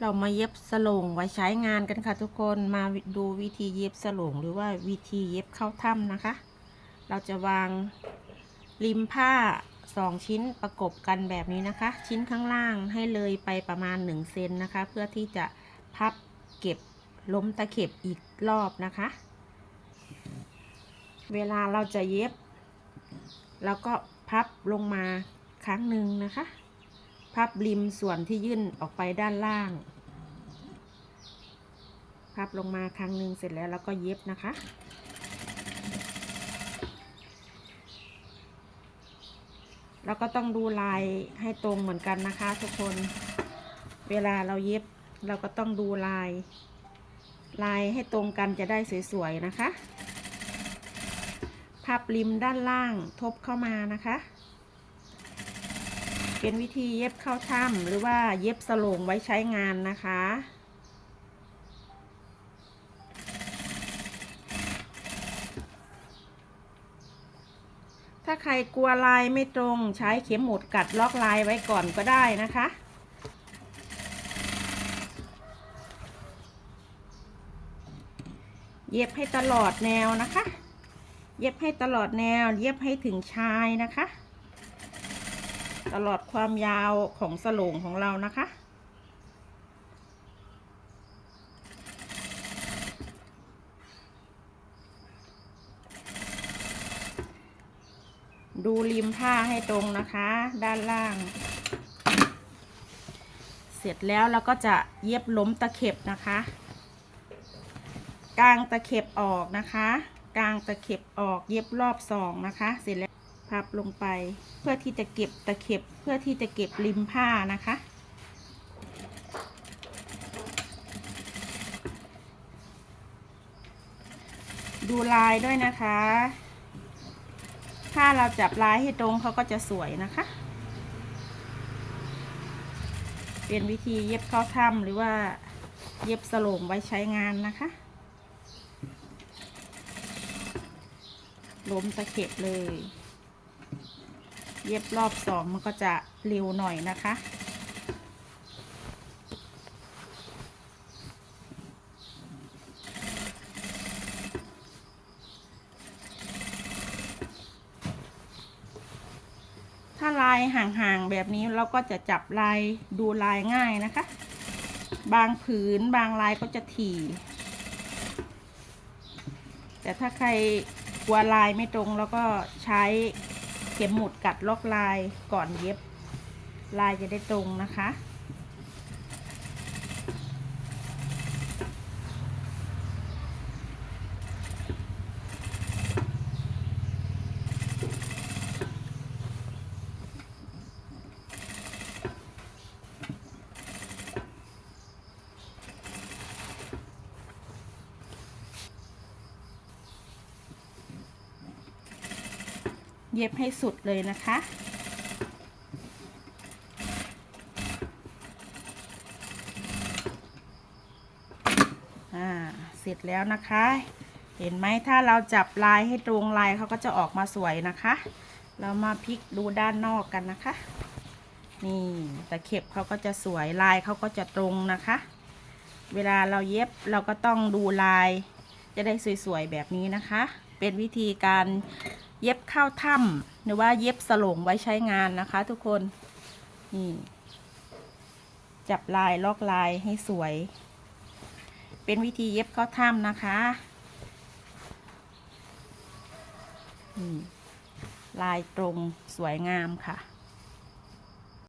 เรามาเย็บสลงไว้ใช้งานกันค่ะทุกคนมาดูวิธีเย็บสลงหรือว่าวิธีเย็บเข้าถ้ำนะคะ เราจะวางริมผ้าสองชิ้นประกบกันแบบนี้นะคะ ชิ้นข้างล่างให้เลยไปประมาณ1เซนนะคะ เพื่อที่จะพับเก็บล้มตะเข็บอีกรอบนะคะ เวลาเราจะเย็บเราก็พับลงมาครั้งหนึ่งนะคะ พับริมส่วนที่ยื่นออกไปด้านล่าง พับลงมาครั้งหนึ่งเสร็จแล้วเราก็เย็บนะคะ แล้วก็ต้องดูลายให้ตรงเหมือนกันนะคะทุกคน เวลาเราเย็บเราก็ต้องดูลาย ลายให้ตรงกันจะได้สวยๆนะคะ พับริมด้านล่างทบเข้ามานะคะ เป็นวิธีเย็บเข้าถ้ำหรือว่าเย็บสโลงไว้ใช้งานนะคะ ถ้าใครกลัวลายไม่ตรงใช้เข็มหมุดกัดล็อกลายไว้ก่อนก็ได้นะคะเย็บให้ตลอดแนวนะคะ เย็บให้ตลอดแนว เย็บให้ถึงชายนะคะ ตลอดความยาวของสโลงของเรานะคะ ดูริมผ้าให้ตรงนะคะ ด้านล่าง เสร็จแล้วเราก็จะเย็บล้มตะเข็บนะคะกางตะเข็บออกนะคะกางตะเข็บออกเย็บรอบสองนะคะ เสร็จแล้ว พับลงไป เพื่อที่จะเก็บตะเข็บเพื่อที่จะเก็บริมผ้านะคะ ดูลายด้วยนะคะ ถ้าเราจับลายให้ตรงเขาก็จะสวยนะคะ เป็นวิธีเย็บเข้าถ้ำหรือว่าเย็บสโลงไว้ใช้งานนะคะล้มตะเข็บเลย เย็บรอบสองมันก็จะเร็วหน่อยนะคะ ถ้าลายห่างๆแบบนี้เราก็จะจับลายดูลายง่ายนะคะ บางผืนบางลายก็จะถี่ แต่ถ้าใครกลัวลายไม่ตรงแล้วก็ใช้ เข็มหมุดกัดล็อกลายก่อนเย็บ ลายจะได้ตรงนะคะ เย็บให้สุดเลยนะคะอ่าเสร็จแล้วนะคะ เห็นไหมถ้าเราจับลายให้ตรงลายเขาก็จะออกมาสวยนะคะ เรามาพลิกดูด้านนอกกันนะคะ นี่ตะเข็บเขาก็จะสวยลายเขาก็จะตรงนะคะ เวลาเราเย็บเราก็ต้องดูลายจะได้สวยๆแบบนี้นะคะ เป็นวิธีการ เย็บเข้าถ้ำหรือว่าเย็บสลงไว้ใช้งานนะคะ ทุกคน นี่ จับลายลอกลายให้สวย เป็นวิธีเย็บเข้าถ้ำนะคะนี่ลายตรงสวยงามค่ะ